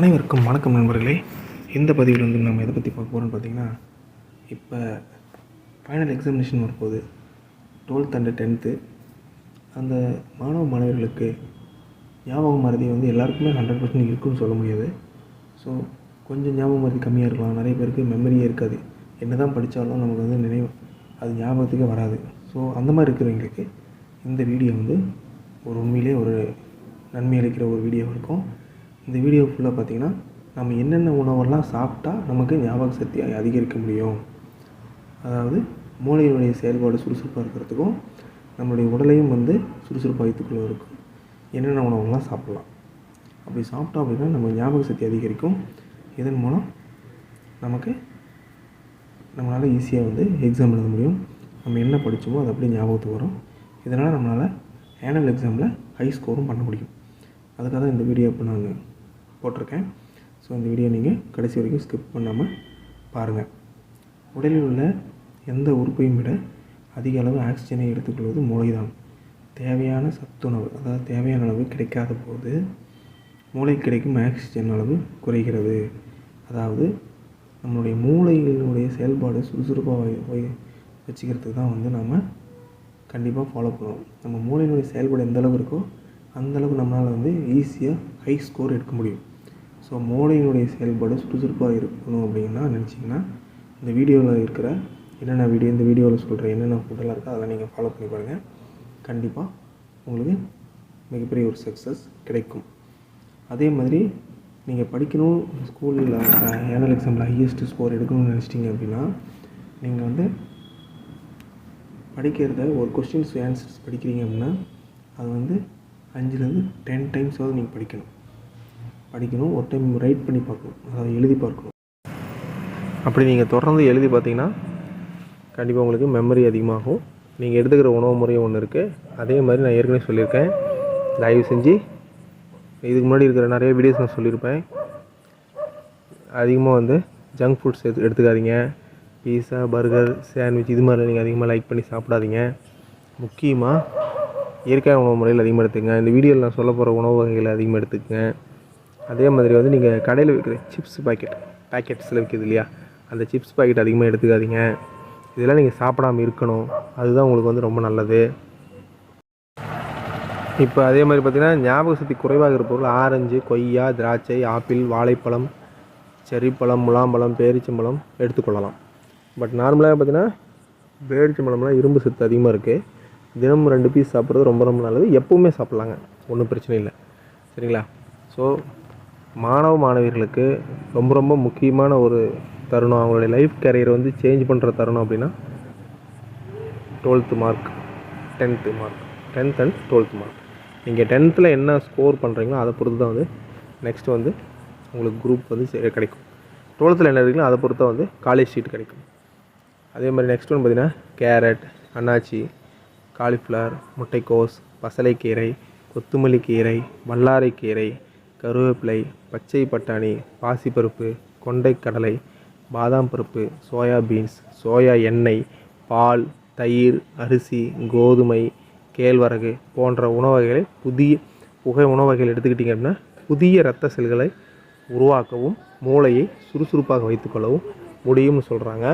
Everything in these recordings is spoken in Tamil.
அனைவருக்கும் வணக்கம் நண்பர்களே. இந்த பதிவில் வந்து நம்ம எதை பற்றி பார்க்க போகிறோம்னு பார்த்தீங்கன்னா இப்போ ஃபைனல் எக்ஸாமினேஷன் வரப்போகுது டுவெல்த் அண்டு டென்த்து அந்த மாணவ மாணவர்களுக்கு ஞாபகம் மறதி வந்து எல்லாருக்குமே ஹண்ட்ரட் பர்சன்ட் இருக்குன்னு சொல்ல முடியாது. ஸோ கொஞ்சம் ஞாபகம் மறதி கம்மியாக இருக்கலாம். நிறைய பேருக்கு மெமரியே இருக்காது. என்ன தான் படித்தாலும் நமக்கு வந்து நினைவு அது ஞாபகத்துக்கே வராது. ஸோ அந்த மாதிரி இருக்கிறவங்களுக்கு இந்த வீடியோ வந்து ஒரு உண்மையிலே ஒரு நன்மை அளிக்கிற ஒரு வீடியோ இருக்கும். இந்த வீடியோ ஃபுல்லாக பார்த்தீங்கன்னா நம்ம என்னென்ன உணவெல்லாம் சாப்பிட்டா நமக்கு ஞாபக சக்தி அதிகரிக்க முடியும்? அதாவது மூளையினுடைய செயல்பாடு சுறுசுறுப்பாக இருக்கிறதுக்கும் நம்மளுடைய உடலையும் வந்து சுறுசுறுப்பாக வைத்துக்கொள்வதற்கும் என்னென்ன உணவுகள்லாம் சாப்பிட்லாம்? அப்படி சாப்பிட்டோம் அப்படின்னா நம்ம ஞாபக சக்தி அதிகரிக்கும். இதன் மூலம் நமக்கு நம்மளால் ஈஸியாக வந்து எக்ஸாம் எழுத முடியும். நம்ம என்ன படித்தோமோ அது அப்படியே ஞாபகத்துக்கு வரும். இதனால் நம்மளால் ஆனுவல் எக்ஸாமில் ஹை ஸ்கோரும் பண்ண முடியும். அதுக்காக தான் இந்த வீடியோ இப்போ நான் போட்டிருக்கேன். ஸோ இந்த வீடியோ நீங்கள் கடைசி வரைக்கும் ஸ்கிப் பண்ணாமல் பாருங்கள் உடலில் உள்ள எந்த உறுப்பையும் விட அதிக அளவு ஆக்சிஜனை எடுத்துக்கொள்வது மூளைதான். தேவையான சத்துணவு அதாவது தேவையான அளவு கிடைக்காத போது மூளை கிடைக்கும் ஆக்சிஜன் அளவு குறைகிறது. அதாவது நம்மளுடைய மூளைகளுடைய செயல்பாடு சுறுசுறுப்பாக வை- வை- வச்சுக்கிறதுக்கு தான் வந்து நாம் கண்டிப்பாக ஃபாலோ பண்ணுவோம். நம்ம மூளையினுடைய செயல்பாடு எந்த அளவு இருக்கோ அந்த அளவுக்கு நம்மளால் வந்து ஈஸியாக ஹை ஸ்கோர் எடுக்க முடியும். ஸோ மூளையினுடைய செயல்பாடு சுறுசுறுப்பாக இருக்கணும் அப்படின்னா நினச்சிங்கன்னா இந்த வீடியோவில் இருக்கிற என்னென்ன வீடியோ இந்த வீடியோவில் சொல்கிற என்னென்ன ஃபுட்டெல்லாம் இருக்கோ அதெல்லாம் நீங்கள் ஃபாலோ பண்ணி பாருங்கள் கண்டிப்பாக உங்களுக்கு மிகப்பெரிய ஒரு சக்ஸஸ் கிடைக்கும். அதே மாதிரி நீங்கள் படிக்கணும் ஸ்கூலில் ஆனுவல் எக்ஸாமில் ஹையஸ்ட் ஸ்கோர் எடுக்கணும்னு நினச்சிட்டிங்க அப்படின்னா நீங்கள் வந்து படிக்கிறத ஒரு கொஸ்டின்ஸ் ஆன்சர்ஸ் படிக்கிறீங்க அப்படின்னா அது வந்து அஞ்சுலேருந்து டென் டைம்ஸாவது நீங்கள் படிக்கணும். படிக்கணும் ஒரு டைம் ரைட் பண்ணி பார்க்கணும் அதாவது எழுதி பார்க்கணும். அப்படி நீங்கள் தொடர்ந்து எழுதி பார்த்தீங்கன்னா கண்டிப்பாக உங்களுக்கு மெமரி அதிகமாகும். நீங்கள் எடுத்துக்கிற உணவு முறையும் ஒன்று இருக்குது அதே மாதிரி நான் ஏற்கனவே சொல்லியிருக்கேன். தயவு செஞ்சு இதுக்கு முன்னாடி இருக்கிற நிறைய வீடியோஸ் நான் சொல்லியிருப்பேன். அதிகமாக வந்து ஜங்க் ஃபுட்ஸ் எடு எடுத்துக்காதீங்க. பீஸா பர்கர் சாண்ட்விச் இது மாதிரி நீங்கள் அதிகமாக லைக் பண்ணி சாப்பிடாதீங்க. முக்கியமாக இயற்கையான உணவு முறையில் அதிகமாக எடுத்துக்கங்க. இந்த வீடியோவில் நான் சொல்ல போகிற உணவு வகைகளை அதிகமாக எடுத்துக்கங்க. அதே மாதிரி வந்து நீங்கள் கடையில் விற்கிற சிப்ஸ் பாக்கெட் பேக்கெட்ஸில் விற்கிது இல்லையா? அந்த சிப்ஸ் பாக்கெட் அதிகமாக எடுத்துக்காதீங்க. இதெல்லாம் நீங்கள் சாப்பிடாம இருக்கணும். அதுதான் உங்களுக்கு வந்து ரொம்ப நல்லது. இப்போ அதே மாதிரி பார்த்தீங்கன்னா ஞாபக சக்தி குறைவாக இருப்பவர்கள் ஆரஞ்சு கொய்யா திராட்சை ஆப்பிள் வாழைப்பழம் செரிப்பழம் முலாம்பழம் பேரிச்சம்பழம் எடுத்துக்கொள்ளலாம். பட் நார்மலாக பார்த்தீங்கன்னா பேரிச்சம்பழம்லாம் இரும்பு சத்து அதிகமாக இருக்குது தினமும் ரெண்டு பீஸ் சாப்பிட்றது ரொம்ப ரொம்ப நல்லது. எப்போவுமே சாப்பிட்லாங்க. ஒன்றும் பிரச்சனை இல்லை. சரிங்களா? ஸோ மாணவ மாணவியர்களுக்கு ரொம்ப ரொம்ப முக்கியமான ஒரு தருணம். அவங்களுடைய லைஃப் கேரியர் வந்து சேஞ்ச் பண்ணுற தருணம் அப்படின்னா twelfth mark tenth mark tenth and twelfth mark நீங்கள் டென்த்தில் என்ன ஸ்கோர் பண்ணுறீங்களோ அதை பொறுத்து தான் வந்து நெக்ஸ்ட் வந்து உங்களுக்கு குரூப் வந்து சே- கிடைக்கும். டுவெல்த்தில் என்ன இருக்குங்களோ அதை பொறுத்து வந்து காலேஜ் சீட் கிடைக்கும். அதே மாதிரி நெக்ஸ்ட் ஒன்று பார்த்தீங்கன்னா கேரட் அன்னாச்சி காலிஃப்ளவர் முட்டைக்கோஸ் பசலைக்கீரை கொத்தமல்லி கீரை வல்லாரைக்கீரை கருவேப்பிலை பச்சை பட்டாணி பாசிப்பருப்பு கொண்டைக்கடலை பாதாம் பருப்பு சோயா பீன்ஸ் சோயா எண்ணெய் பால் தயிர் அரிசி கோதுமை கேழ்வரகு போன்ற உணவகைகளை புதிய புகை உணவு வகைகள் எடுத்துக்கிட்டிங்க அப்படின்னா புதிய இரத்த செல்களை உருவாக்கவும் மூளையை சுறுசுறுப்பாக வைத்துக்கொள்ளவும் முடியும்னு சொல்கிறாங்க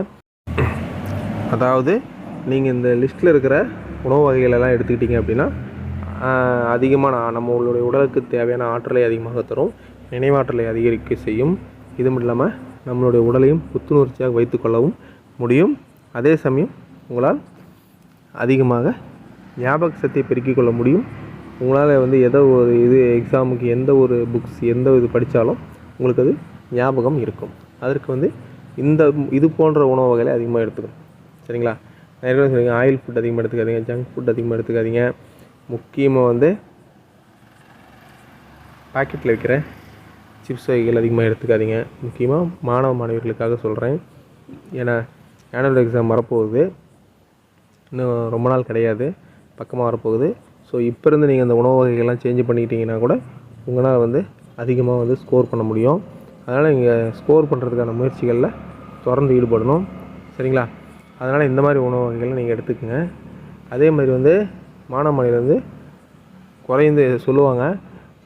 அதாவது நீங்கள் இந்த லிஸ்ட்டில் இருக்கிற உணவு வகைகளெல்லாம் எடுத்துக்கிட்டிங்க அப்படின்னா அதிகமான நம்மளுடைய உடலுக்கு தேவையான ஆற்றலை அதிகமாக தரும் நினைவாற்றலை அதிகரிக்க செய்யும். இது மட்டும் இல்லாமல் நம்மளுடைய உடலையும் புத்துணர்ச்சியாக வைத்துக்கொள்ளவும் முடியும். அதே சமயம் உங்களால் அதிகமாக ஞாபக சக்தியை பெருக்கிக் கொள்ள முடியும். உங்களால் வந்து எதோ ஒரு இது எக்ஸாமுக்கு எந்த ஒரு புக்ஸ் எந்த இது படித்தாலும் உங்களுக்கு அது ஞாபகம் இருக்கும். அதற்கு வந்து இந்த இது போன்ற உணவு வகைகளை அதிகமாக எடுத்துக்கணும். சரிங்களா? நிறைய ஏற்கனவே ஆயில் ஃபுட் அதிகமாக எடுத்துக்காதீங்க ஜங்க் ஃபுட் அதிகமாக எடுத்துக்காதீங்க. முக்கியமாக வந்து பாக்கெட்டில் வைக்கிற சிப்ஸ் வகைகள் அதிகமாக எடுத்துக்காதீங்க. முக்கியமாக மாணவ மாணவிகளுக்காக சொல்கிறேன் ஏன்னா ஆனுவல் எக்ஸாம் வரப்போகுது. இன்னும் ரொம்ப நாள் கிடையாது. பக்கமாக வரப்போகுது. ஸோ இப்போ இருந்து நீங்கள் அந்த உணவு வகைகள்லாம் சேஞ்ச் பண்ணிக்கிட்டீங்கன்னா கூட உங்களால் வந்து அதிகமாக வந்து ஸ்கோர் பண்ண முடியும். அதனால் நீங்கள் ஸ்கோர் பண்ணுறதுக்கான முயற்சிகளில் தொடர்ந்து ஈடுபடணும். சரிங்களா? அதனால் இந்த மாதிரி உணவு வகைகளை நீங்கள் எடுத்துக்கோங்க. அதே மாதிரி வந்து மானாமலையிலேருந்து குறைந்து சொல்லுவாங்க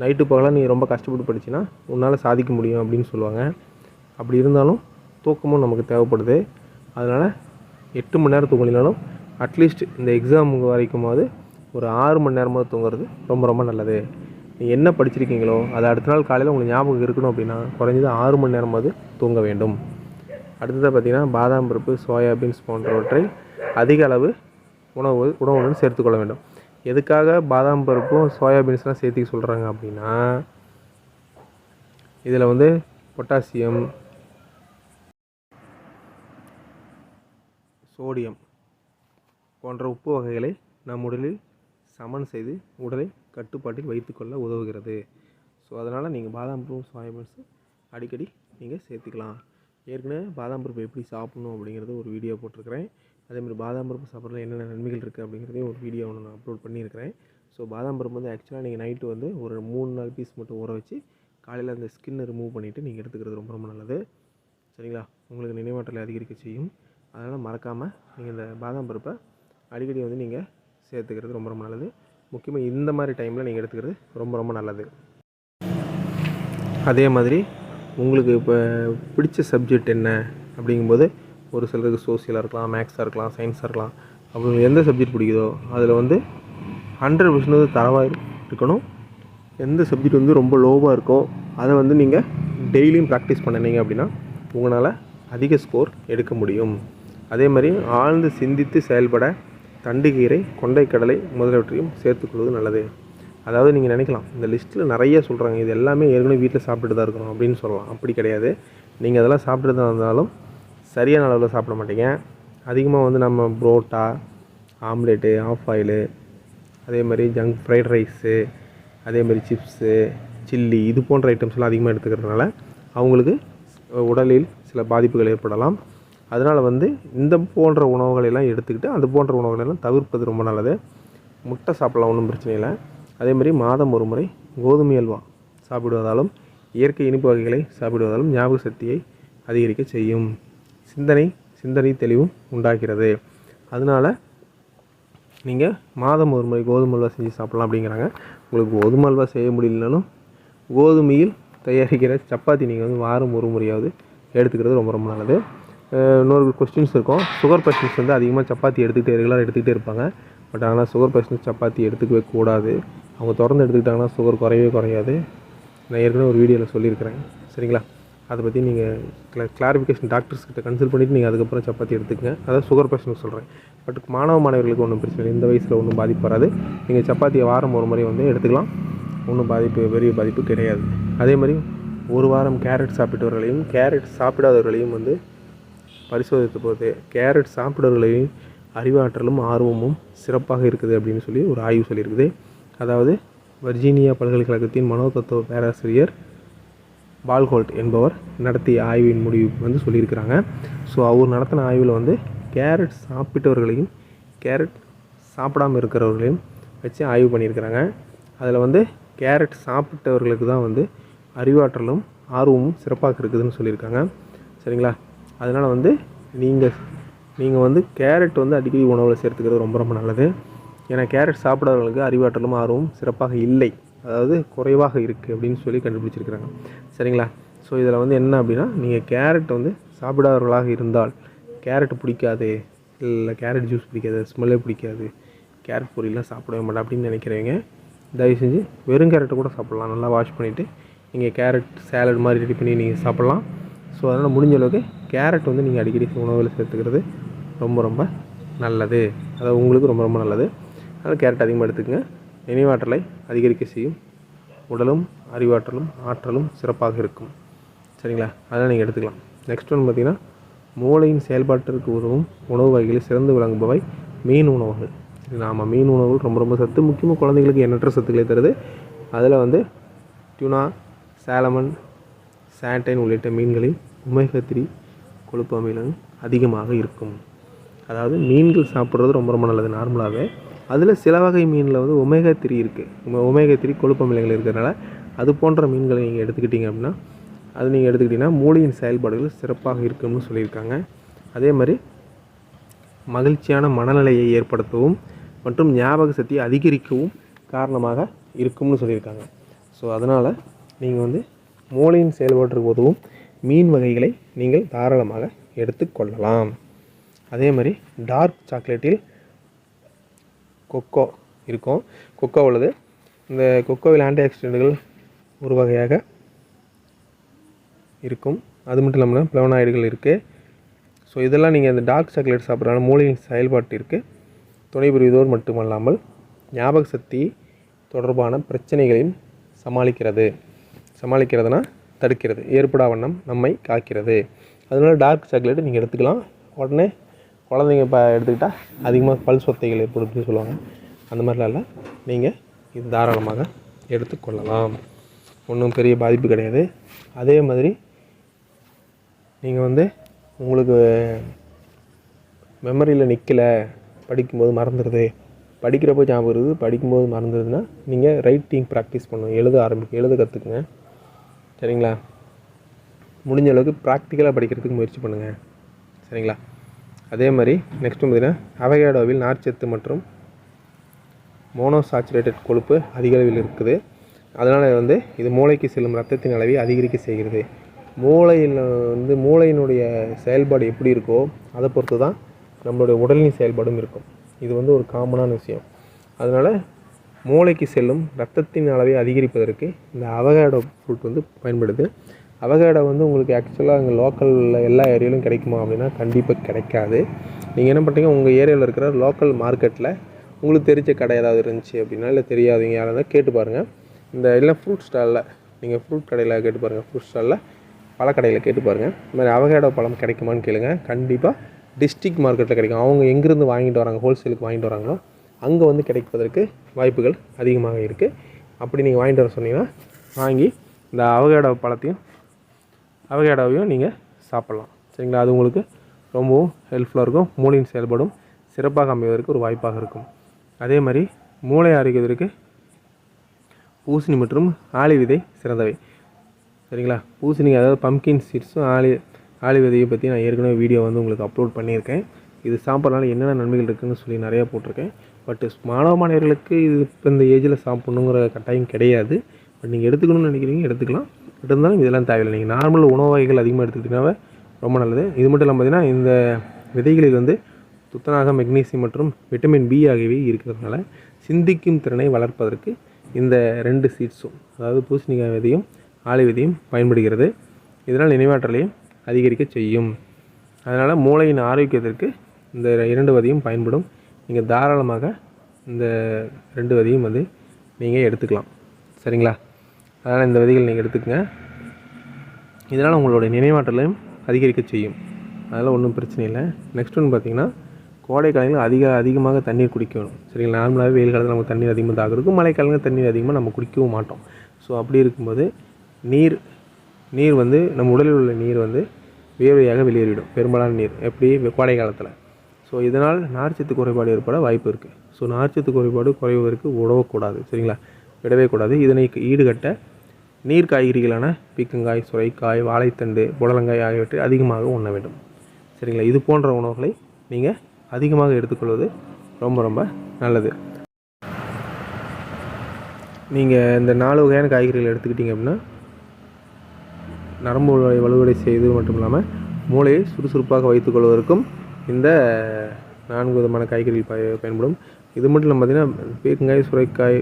நைட்டு பகலாக நீ ரொம்ப கஷ்டப்பட்டு படிச்சின்னா உன்னால் சாதிக்க முடியும் அப்படின்னு சொல்லுவாங்க. அப்படி இருந்தாலும் தூக்கமும் நமக்கு தேவைப்படுது. அதனால் எட்டு மணி நேரம் தூங்கலினாலும் அட்லீஸ்ட் இந்த எக்ஸாம் வரைக்குமாவது ஒரு ஆறு மணி நேரமாவது தூங்குறது ரொம்ப ரொம்ப நல்லது. நீங்கள் என்ன படிச்சிருக்கீங்களோ அது அடுத்த நாள் காலையில் உங்களுக்கு ஞாபகம் இருக்கணும் அப்படின்னா குறைஞ்சது ஆறு மணி நேரமாவது தூங்க வேண்டும். அடுத்ததாக பார்த்தீங்கன்னா பாதாம் பருப்பு சோயாபீன்ஸ் போன்றவற்றை அதிக அளவு உணவு உணவுடன் சேர்த்துக்கொள்ள வேண்டும். எதுக்காக பாதாம் பருப்பும் சோயாபீன்ஸ்லாம் சேர்த்துக்க சொல்கிறாங்க அப்படின்னா இதில் வந்து பொட்டாசியம் சோடியம் போன்ற உப்பு வகைகளை நம் உடலில் சமன் செய்து உடலை கட்டுப்பாட்டில் வைத்துக்கொள்ள உதவுகிறது. ஸோ அதனால் நீங்கள் பாதாம் பருப்பு சோயாபீன்ஸ் அடிக்கடி நீங்கள் சேர்த்துக்கலாம். ஏற்கனவே பாதாம் பருப்பு எப்படி சாப்பிடணும் அப்படிங்கிறது ஒரு வீடியோ போட்டிருக்கிறேன். அதேமாதிரி பாதாம் பருப்பு சாப்பிட்றதுல என்னென்ன நன்மைகள் இருக்குது அப்படிங்கிறதையும் ஒரு வீடியோ ஒன்று நான் அப்லோட் பண்ணியிருக்கிறேன். ஸோ பாதாம் பருப்பு வந்து ஆக்சுவலாக நீங்கள் நைட்டு வந்து ஒரு மூணு நாலு பீஸ் மட்டும் ஊற வச்சு காலையில் அந்த ஸ்கின்னை ரிமூவ் பண்ணிவிட்டு நீங்கள் எடுத்துக்கிறது ரொம்ப ரொம்ப நல்லது. சரிங்களா? உங்களுக்கு நினைவாற்றலை அதிகரிக்க செய்யும். அதனால் மறக்காமல் நீங்கள் இந்த பாதாம் பருப்பை அடிக்கடி வந்து நீங்கள் சேர்த்துக்கிறது ரொம்ப ரொம்ப நல்லது. முக்கியமாக இந்த மாதிரி டைமில் நீங்கள் எடுத்துக்கிறது ரொம்ப ரொம்ப நல்லது. அதே மாதிரி உங்களுக்கு இப்போ பிடிச்ச சப்ஜெக்ட் என்ன அப்படிங்கும்போது ஒரு சிலருக்கு சோசியலாக இருக்கலாம் மேக்ஸாக இருக்கலாம் சயின்ஸாக இருக்கலாம். அப்படி எந்த சப்ஜெக்ட் பிடிக்குதோ அதில் வந்து ஹண்ட்ரட் பர்சன்ட் தரவாக இருக்கணும். எந்த சப்ஜெக்ட் வந்து ரொம்ப லோவாக இருக்கோ அதை வந்து நீங்கள் டெய்லியும் ப்ராக்டிஸ் பண்ணினீங்க அப்படின்னா உங்களால் அதிக ஸ்கோர் எடுக்க முடியும். அதே மாதிரி ஆழ்ந்து சிந்தித்து செயல்பட தண்டுகீரை கொண்டைக்கடலை முதலியவற்றையும் சேர்த்துக்கொள்வது நல்லது. அதாவது நீங்கள் நினைக்கலாம் இந்த லிஸ்ட்டில் நிறைய சொல்கிறாங்க இது எல்லாமே ஏற்கனவே வீட்டில் சாப்பிட்டுட்டு தான் இருக்கிறோம் அப்படின்னு சொல்லலாம். அப்படி கிடையாது. நீங்கள் அதெல்லாம் சாப்பிட்டு தான் இருந்தாலும் சரியான அளவில் சாப்பிட மாட்டீங்க. அதிகமாக வந்து நம்ம புரோட்டா ஆம்லேட்டு ஆஃப் ஆயிலு அதே மாதிரி ஜங்க் ஃப்ரைட் ரைஸு அதே மாதிரி சிப்ஸு சில்லி இது போன்ற ஐட்டம்ஸ்லாம் அதிகமாக எடுத்துக்கிறதுனால அவங்களுக்கு உடலில் சில பாதிப்புகள் ஏற்படலாம். அதனால் வந்து இந்த போன்ற உணவுகளெல்லாம் எடுத்துக்கிட்டு அது போன்ற உணவுகளெல்லாம் தவிர்ப்பது ரொம்ப நல்லது. முட்டை சாப்பிடலாம் ஒன்றும் பிரச்சனை இல்லை. அதே மாதிரி மாதம் ஒரு முறை கோதுமை அல்வா சாப்பிடுவதாலும் இயற்கை இனிப்பு வகைகளை சாப்பிடுவதாலும் ஞாபக சக்தியை அதிகரிக்க செய்யும். சிந்தனை சிந்தனை தெளிவும் உண்டாகிறது. அதனால் நீங்கள் மாதம் ஒரு முறை கோதுமை அல்வா செஞ்சு சாப்பிட்லாம் அப்படிங்கிறாங்க. உங்களுக்கு கோதுமை அல்வா செய்ய முடியலனாலும் கோதுமையில் தயாரிக்கிற சப்பாத்தி நீங்கள் வந்து வாரம் ஒரு முறையாவது எடுத்துக்கிறது ரொம்ப ரொம்ப நல்லது. இன்னொரு கொஸ்டின்ஸ் இருக்கும். சுகர் பேஷண்ட்ஸ் வந்து அதிகமாக சப்பாத்தி எடுத்துக்கிட்டே ரெகுலராக எடுத்துக்கிட்டே இருப்பாங்க. பட் ஆனால் சுகர் பேஷண்ட்ஸ் சப்பாத்தி எடுத்துக்கவே கூடாது. அவங்க தொடர்ந்து எடுத்துக்கிட்டாங்கன்னா சுகர் குறையவே குறையாது. நான் ஏற்கனவே ஒரு வீடியோவில் சொல்லியிருக்கிறேன். சரிங்களா? அதை பற்றி நீங்கள் கிளா கிளாரிஃபிகேஷன் டாக்டர்ஸ்கிட்ட கன்சல்ட் பண்ணிவிட்டு நீங்கள் அதுக்கப்புறம் சப்பாத்தி எடுத்துக்கங்க. அதாவது சுகர் பேஷண்ட் சொல்கிறேன் பட் மாணவ மாணவர்களுக்கு ஒன்றும் பிரச்சனை இல்லை. இந்த வயசில் ஒன்றும் பாதிப்பு வராது. நீங்கள் சப்பாத்தியை வாரம் ஒரு முறை வந்து எடுத்துக்கலாம். ஒன்றும் பாதிப்பு பெரிய பாதிப்பு கிடையாது. அதே மாதிரி ஒரு வாரம் கேரட் சாப்பிட்டவர்களையும் கேரட் சாப்பிடாதவர்களையும் வந்து பரிசோதித்த போது கேரட் சாப்பிடவர்களையும் அறிவாற்றலும் ஆர்வமும் சிறப்பாக இருக்குது அப்படின்னு சொல்லி ஒரு ஆய்வு சொல்லியிருக்குது. அதாவது வர்ஜீனியா பல்கலைக்கழகத்தின் மனோதத்துவ பேராசிரியர் பால்ஹோல்ட் என்பவர் நடத்திய ஆய்வின் முடிவு வந்து சொல்லியிருக்கிறாங்க. ஸோ அவர் நடத்தின ஆய்வில் வந்து கேரட் சாப்பிட்டவர்களையும் கேரட் சாப்பிடாமல் இருக்கிறவர்களையும் வச்சு ஆய்வு பண்ணியிருக்கிறாங்க. அதில் வந்து கேரட் சாப்பிட்டவர்களுக்கு தான் வந்து அறிவாற்றலும் ஆர்வமும் சிறப்பாக இருக்குதுன்னு சொல்லியிருக்காங்க. சரிங்களா? அதனால் வந்து நீங்கள் நீங்கள் வந்து கேரட் வந்து அடிக்கடி உணவில் சேர்த்துக்கிறது ரொம்ப ரொம்ப நல்லது. ஏன்னா கேரட் சாப்பிட்றவர்களுக்கு அறிவாற்றலும் ஆர்வமும் சிறப்பாக இல்லை. அதாவது குறைவாக இருக்குது அப்படின்னு சொல்லி கண்டுபிடிச்சிருக்கிறாங்க. சரிங்களா? ஸோ இதில் வந்து என்ன அப்படின்னா நீங்கள் கேரட் வந்து சாப்பிடாதவர்களாக இருந்தால் கேரட் பிடிக்காது இல்லை கேரட் ஜூஸ் பிடிக்காது ஸ்மெல்லே பிடிக்காது கேரட் பொரியெல்லாம் சாப்பிடவே மாட்டேன் அப்படின்னு நினைக்கிறவங்க தயவு செஞ்சு வெறும் கேரட்டை கூட சாப்பிட்லாம். நல்லா வாஷ் பண்ணிவிட்டு நீங்கள் கேரட் சேலட் மாதிரி ரெடி பண்ணி நீங்கள் சாப்பிட்லாம். ஸோ அதனால் முடிஞ்ச அளவுக்கு கேரட் வந்து நீங்கள் அடிக்கடி உணவில் சேர்த்துக்கிறது ரொம்ப ரொம்ப நல்லது. அதாவது உங்களுக்கு ரொம்ப ரொம்ப நல்லது. அதனால் கேரட் அதிகமாக எடுத்துக்கங்க. நினைவாற்றலை அதிகரிக்க செய்யும். உடலும் அறிவாற்றலும் ஆற்றலும் சிறப்பாக இருக்கும். சரிங்களா? அதெல்லாம் நீங்கள் எடுத்துக்கலாம். நெக்ஸ்ட் ஒன்று பார்த்தீங்கன்னா மூளையின் செயல்பாட்டிற்கு உதவும் உணவு வகைகளில் சிறந்து விளங்குபவை மீன் உணவுகள். சரி நாம் மீன் உணவுகள் ரொம்ப ரொம்ப சத்து முக்கியமாக குழந்தைங்களுக்கு எண்ணற்ற சத்துக்களை தருது. அதில் வந்து டியூனா சாலமன் சாண்டைன் உள்ளிட்ட மீன்களில் ஒமேகா த்ரீ கொழுப்பு அமிலம் அதிகமாக இருக்கும். அதாவது மீன்கள் சாப்பிட்றது ரொம்ப ரொம்ப நல்லது. நார்மலாகவே அதில் சில வகை மீனில் வந்து ஒமேகா த்ரீ இருக்குது ஒமேகா த்ரீ கொழுப்பு அமிலங்கள் இருக்கிறதுனால அது போன்ற மீன்களை நீங்கள் எடுத்துக்கிட்டீங்க அப்படின்னா அது நீங்கள் எடுத்துக்கிட்டிங்கன்னா மூளையின் செயல்பாடுகள் சிறப்பாக இருக்கும்னு சொல்லியிருக்காங்க. அதே மாதிரி மகிழ்ச்சியான மனநிலையை ஏற்படுத்தவும் மற்றும் ஞாபக சக்தியை அதிகரிக்கவும் காரணமாக இருக்கும்னு சொல்லியிருக்காங்க. ஸோ அதனால் நீங்கள் வந்து மூளையின் செயல்பாட்டுக்கு உதவும் மீன் வகைகளை நீங்கள் தாராளமாக எடுத்துக்கொள்ளலாம் அதே மாதிரி டார்க் சாக்லேட்டில் கொக்கோ இருக்கும். கொக்கோ உள்ளது. இந்த கொக்கோவில் ஆன்டி ஆக்சிடென்ட்கள் ஒரு வகையாக இருக்கும். அது மட்டும் இல்லாமல் பிளவனாய்டுகள் இருக்குது ஸோ இதெல்லாம் நீங்கள் இந்த டார்க் சாக்லேட் சாப்பிட்றதுனால மூளையின் செயல்பாட்டிற்கு துணை புரிவதோடு மட்டுமல்லாமல் ஞாபக சக்தி தொடர்பான பிரச்சனைகளையும் சமாளிக்கிறது. சமாளிக்கிறதுனா தடுக்கிறது. ஏற்படா வண்ணம் நம்மை காக்கிறது. அதனால டார்க் சாக்லேட்டு நீங்கள் எடுத்துக்கலாம். உடனே குழந்தைங்க இப்போ எடுத்துக்கிட்டால் அதிகமாக பல் சொத்தைகள் ஏற்படும்னு சொல்லுவாங்க. அந்த மாதிரிலாம் இல்லை. நீங்கள் இது தாராளமாக எடுத்துக்கொள்ளலாம் ஒன்றும் பெரிய பாதிப்பு கிடையாது. அதே மாதிரி நீங்கள் வந்து உங்களுக்கு மெமரியில் நிற்கல படிக்கும்போது மறந்துடுது படிக்கிறப்போ ஞாபகம் இருக்குது படிக்கும்போது மறந்துடுதுன்னா நீங்கள் ரைட்டிங் ப்ராக்டிஸ் பண்ணணும். எழுத ஆரம்பிக்க எழுத கற்றுக்குங்க சரிங்களா? முடிஞ்ச அளவுக்கு ப்ராக்டிக்கலாக படிக்கிறதுக்கு முயற்சி பண்ணுங்கள் சரிங்களா? அதே மாதிரி நெக்ஸ்ட்டு பார்த்திங்கன்னா அவகேடோவில் நார்ச்சத்து மற்றும் மோனோசாச்சுரேட்டட் கொழுப்பு அதிக அளவில் இருக்குது. அதனால் வந்து இது மூளைக்கு செல்லும் ரத்தத்தின் அளவை அதிகரிக்க செய்கிறது. மூளையில் வந்து மூளையினுடைய செயல்பாடு எப்படி இருக்கோ அதை பொறுத்து தான் நம்மளுடைய உடலின் செயல்பாடும் இருக்கும். இது வந்து ஒரு காமனான விஷயம். அதனால் மூளைக்கு செல்லும் ரத்தத்தின் அளவை அதிகரிப்பதற்கு இந்த அவகேடோ ஃப்ரூட் வந்து பயன்படுது. அவகேடோ வந்து உங்களுக்கு ஆக்சுவலாக அங்கே லோக்கலில் எல்லா ஏரியாவிலும் கிடைக்குமா அப்படின்னா கண்டிப்பாக கிடைக்காது. நீங்கள் என்ன பண்ணுறீங்க உங்கள் ஏரியாவில் இருக்கிற லோக்கல் மார்க்கெட்டில் உங்களுக்கு தெரிஞ்ச கடை ஏதாவது இருந்துச்சு அப்படின்னா இல்லை தெரியாதவங்க யாராவது கேட்டு பாருங்கள் இந்த இல்லை ஃப்ரூட் ஸ்டாலில் நீங்கள் ஃப்ரூட் கடையில் கேட்டு பாருங்கள் ஃப்ரூட் ஸ்டாலில் பழக்கடையில் கேட்டு பாருங்கள் இந்த மாதிரி அவகேடோ பழம் கிடைக்குமான்னு கேளுங்க. கண்டிப்பாக டிஸ்ட்ரிக் மார்க்கெட்டில் கிடைக்கும். அவங்க எங்கேருந்து வாங்கிட்டு வராங்க ஹோல்சேலுக்கு வாங்கிட்டு வராங்களோ அங்கே வந்து கிடைப்பதற்கு வாய்ப்புகள் அதிகமாக இருக்குது அப்படி நீங்கள் வாங்கிட்டு வர சொன்னீங்கன்னா வாங்கி இந்த அவகேடோ பழத்தையும் அவகேடாவையும் நீங்கள் சாப்பிட்லாம். சரிங்களா? அது உங்களுக்கு ரொம்பவும் ஹெல்ப்ஃபுல்லாக இருக்கும். மூளையின் செயல்படும் சிறப்பாக அமைவதற்கு ஒரு வாய்ப்பாக இருக்கும். அதே மாதிரி மூளை ஆரோக்கியத்திற்கு பூசணி மற்றும் ஆளி விதை சிறந்தவை. சரிங்களா? பூசணி அதாவது பம்கின் சீட்ஸும் ஆளி ஆளி விதையை பற்றி நான் ஏற்கனவே வீடியோ வந்து உங்களுக்கு அப்லோட் பண்ணியிருக்கேன். இது சாப்பிட்றதுனால என்னென்ன நன்மைகள் இருக்குதுன்னு சொல்லி நிறையா போட்டிருக்கேன். பட் மாணவ மாணவர்களுக்கு இது இப்போ இந்த ஏஜில் சாப்பிட்ணுங்கிற கட்டாயம் கிடையாது. பட் நீங்கள் எடுத்துக்கணும்னு நினைக்கிறீங்க எடுத்துக்கலாம். பட் இருந்தாலும் இதெல்லாம் தேவையில்லை. நீங்கள் நார்மல் உணவு வகைகள் அதிகமாக எடுத்துக்கிட்டீங்கன்னாவே ரொம்ப நல்லது. இது மட்டும் இல்லாமல் பார்த்தீங்கன்னா இந்த விதைகளில் வந்து துத்தநாக மெக்னீசியம் மற்றும் விட்டமின் பி ஆகியவை இருக்கிறதுனால சிந்திக்கும் திறனை வளர்ப்பதற்கு இந்த ரெண்டு சீட்ஸும் அதாவது பூசணிக்காய் விதையும் ஆலை விதையும் பயன்படுகிறது. இதனால் நினைவாற்றலையும் அதிகரிக்க செய்யும். அதனால் மூளையின் ஆரோக்கியத்திற்கு இந்த இரண்டு வதையும் பயன்படும். நீங்கள் தாராளமாக இந்த ரெண்டு வதையும் வந்து நீங்கள் எடுத்துக்கலாம். சரிங்களா? அதனால் இந்த விதைகள் நீங்கள் எடுத்துக்கங்க. இதனால் உங்களுடைய நினைவாற்றலையும் அதிகரிக்க செய்யும். அதனால் ஒன்றும் பிரச்சனை இல்லை. நெக்ஸ்ட் ஒன்று பார்த்தீங்கன்னா கோடை காலங்களில் அதிக அதிகமாக தண்ணீர் குடிக்கணும் சரிங்களா? நார்மலாகவே வெயில் காலத்தில் நமக்கு தண்ணீர் அதிகமாக தாக இருக்கும். மழை காலங்களில் தண்ணீர் அதிகமாக நம்ம குடிக்கவும் மாட்டோம். ஸோ அப்படி இருக்கும்போது நீர் நீர் வந்து நம்ம உடலில் உள்ள நீர் வந்து வியர்வையாக வெளியேறிவிடும். பெரும்பாலான நீர். எப்படி? கோடை காலத்தில் ஸோ இதனால் நார்ச்சத்து குறைபாடு ஏற்பட வாய்ப்பு இருக்குது. ஸோ நார்ச்சத்து குறைபாடு குறைவதற்கு உடவக்கூடாது சரிங்களா? விடவே கூடாது. இதனை ஈடுகட்ட நீர் காய்கறிகளான பீக்கங்காய் சுரைக்காய் வாழைத்தண்டு புடலங்காய் ஆகியவற்றை அதிகமாக உண்ண வேண்டும். சரிங்களா? இது போன்ற உணவுகளை நீங்கள் அதிகமாக எடுத்துக்கொள்வது ரொம்ப ரொம்ப நல்லது. நீங்கள் இந்த நாலு வகையான காய்கறிகள் எடுத்துக்கிட்டிங்க அப்படின்னா நரம்பு வலுவடை செய்வது மட்டும் இல்லாமல் மூளையை சுறுசுறுப்பாக வைத்துக்கொள்வதற்கும் இந்த நான்கு விதமான காய்கறிகள் பய பயன்படும். இது மட்டும் இல்லாமல் பார்த்தீங்கன்னா பீர்க்கங்காய் சுரைக்காய்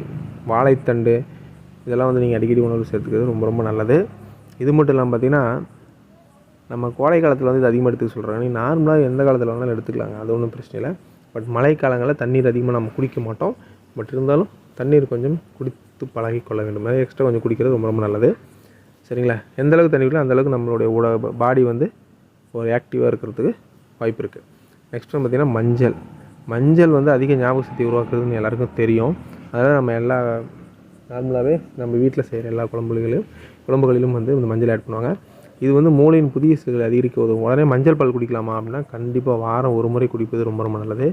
வாழைத்தண்டு இதெல்லாம் வந்து நீங்கள் அடிக்கடி உணவு சேர்த்துக்கிறது ரொம்ப ரொம்ப நல்லது. இது மட்டும் இல்லாமல் பார்த்தீங்கன்னா நம்ம கோடை காலத்தில் வந்து இது அதிகமாக எடுத்துக்க சொல்கிறாங்க நீங்கள் நார்மலாக எந்த காலத்தில் வேணாலும் எடுத்துக்கலாங்க. அது ஒன்றும் பிரச்சனை இல்லை. பட் மழை காலங்களில் தண்ணீர் அதிகமாக நம்ம குடிக்க மாட்டோம். பட் இருந்தாலும் தண்ணீர் கொஞ்சம் குடித்து பழகி கொள்ள வேண்டும். அதை எக்ஸ்ட்ரா கொஞ்சம் குடிக்கிறது ரொம்ப ரொம்ப நல்லது. சரிங்களா? எந்த அளவுக்கு தண்ணி குடிக்கலாம் அந்த அளவுக்கு நம்மளுடைய உட பாடி வந்து ஒரு ஆக்டிவாக இருக்கிறதுக்கு வாய்ப்பு இருக்குது நெக்ஸ்ட் வந்து பார்த்திங்கன்னா மஞ்சள். மஞ்சள் வந்து அதிக ஞாபக சக்தி உருவாக்குறதுன்னு எல்லாருக்கும் தெரியும். அதனால் நம்ம எல்லா நார்மலாகவே நம்ம வீட்டில் செய்கிற எல்லா குழம்புகளிலும் குழம்புகளிலும் வந்து இந்த மஞ்சள் ஆட் பண்ணுவாங்க. இது வந்து மூளையின் புதிய செல்களை அதிகரிக்க உதவும். உடனே மஞ்சள் பால் குடிக்கலாமா அப்படின்னா கண்டிப்பாக வாரம் ஒரு முறை குடிப்பது ரொம்ப ரொம்ப நல்லது.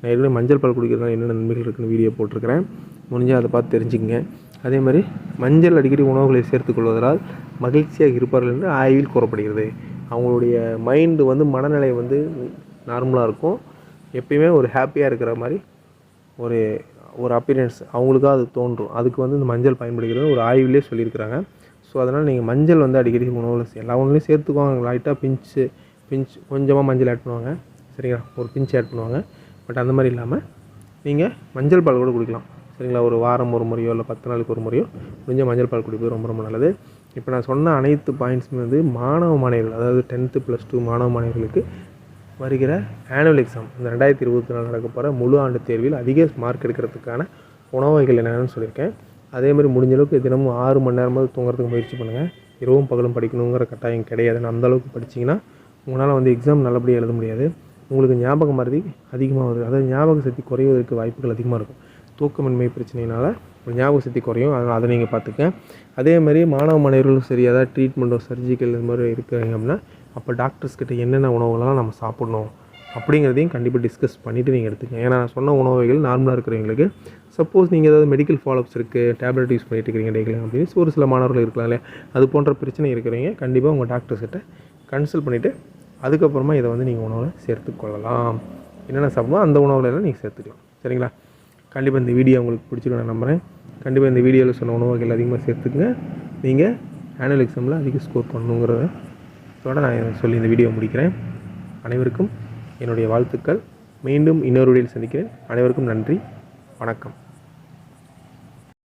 நான் ஏற்கனவே மஞ்சள் பால் குடிக்கிறதுனால என்னென்ன நன்மைகள் இருக்குன்னு வீடியோ போட்டிருக்கிறேன். முடிஞ்சால் அதை பார்த்து தெரிஞ்சுக்கங்க. அதே மாதிரி மஞ்சள் அடிக்கடி உணவுகளை சேர்த்துக்கொள்வதால் மகிழ்ச்சியாக இருப்பார்கள் என்று ஆய்வில் கூறப்படுகிறது. அவங்களுடைய மைண்டு வந்து மனநிலை வந்து நார்மலாக இருக்கும். எப்பயுமே ஒரு ஹாப்பியாக இருக்கிற மாதிரி ஒரு ஒரு அப்பியரன்ஸ் அவங்களுக்காக அது தோன்றும். அதுக்கு வந்து இந்த மஞ்சள் பயன்படுகிறது ஒரு ஆய்விலே சொல்லியிருக்கிறாங்க. ஸோ அதனால் நீங்கள் மஞ்சள் வந்து அடிக்கடி உணவில் எல்லா உணவுலையும் சேர்த்துக்குவாங்க லைட்டாக பிஞ்சு பிஞ்ச் கொஞ்சமாக மஞ்சள் ஆட் பண்ணுவாங்க. சரிங்களா? ஒரு பிஞ்ச் ஆட் பண்ணுவாங்க. பட் அந்த மாதிரி இல்லாமல் நீங்கள் மஞ்சள் பால் கூட குடிக்கலாம். சரிங்களா? ஒரு வாரம் ஒரு முறையோ இல்லை பத்து நாளுக்கு ஒரு முறையோ முடிஞ்ச மஞ்சள் பால் குடிப்பது ரொம்ப ரொம்ப நல்லது. இப்போ நான் சொன்ன அனைத்து பாயிண்ட்ஸுமே வந்து மாணவ மாணவிகள் அதாவது டென்த்து ப்ளஸ் டூ மாணவ மாணவிகளுக்கு வருகிற ஆனுவல் எக்ஸாம் இந்த ரெண்டாயிரத்தி இருபத்தி நாலு நடக்க போகிற முழு ஆண்டு தேர்வில் அதிக மார்க் எடுக்கிறதுக்கான உணவுகள் என்னென்னு சொல்லியிருக்கேன். அதே மாதிரி முடிஞ்ச அளவுக்கு தினமும் ஆறு மணி நேரமாவது தூங்குறதுக்கு முயற்சி பண்ணுங்கள் இரவும் பகலும் படிக்கணுங்கிற கட்டாயம் கிடையாது. அந்த அளவுக்கு படிச்சிங்கன்னா உங்களால் வந்து எக்ஸாம் நல்லபடியாக எழுத முடியாது. உங்களுக்கு ஞாபகம் மருதி அதிகமாக வருது. அதாவது ஞாபக சக்தி குறைவதற்கு வாய்ப்புகள் அதிகமாக இருக்கும். தூக்கமின்மை பிரச்சனையினால் ஒரு ஞாபக சக்தி குறையும். அதனால் அதை நீங்கள் பார்த்துக்க அதே மாதிரி மாணவ மாணவர்களும் சரி அதாவது ட்ரீட்மெண்ட்டோ சர்ஜிக்கல் இது மாதிரி இருக்கிறீங்க அப்படின்னா அப்போ டாக்டர்ஸ் கிட்ட என்னென்ன உணவுகள்லாம் நம்ம சாப்பிட்ணும் அப்படிங்கிறதையும் கண்டிப்பாக டிஸ்கஸ் பண்ணிவிட்டு நீங்கள் எடுத்துக்கங்க ஏன்னா நான் சொன்ன உணவுகள் நார்மலாக இருக்கிறவங்களுக்கு சப்போஸ் நீங்கள் ஏதாவது மெடிக்கல் ஃபாலோஅப்ஸ் இருக்குது டேப்லெட் யூஸ் பண்ணிட்டு இருக்கிறீங்க டெய்லி அப்படின்னு ஒரு சில மாணவர்கள் இருக்கலாம் இல்லையா? அது போன்ற பிரச்சனை இருக்கிறவங்க கண்டிப்பாக உங்கள் டாக்டர்ஸ் கிட்ட கன்சல்ட் பண்ணிவிட்டு அதுக்கப்புறமா இதை வந்து நீங்கள் உணவில் சேர்த்துக்கொள்ளலாம் என்னென்ன சாப்பிடுமோ அந்த உணவுகளெல்லாம் எல்லாம் நீங்கள் சேர்த்துக்கலாம். சரிங்களா? கண்டிப்பாக இந்த வீடியோ உங்களுக்கு பிடிச்சிருக்கும் நான் நம்புகிறேன் கண்டிப்பாக இந்த வீடியோவில் சொன்ன உணவுகள் அதிகமாக சேர்த்துக்குங்க. நீங்கள் ஆனுவல் எக்ஸாமில் அதிக ஸ்கோர் பண்ணணுங்கிறத இதோட நான் சொல்லி இந்த வீடியோ முடிக்கிறேன். அனைவருக்கும் என்னுடைய வாழ்த்துக்கள். மீண்டும் இன்னொரு வீடியோவில் சந்திக்கிறேன். அனைவருக்கும் நன்றி. வணக்கம்.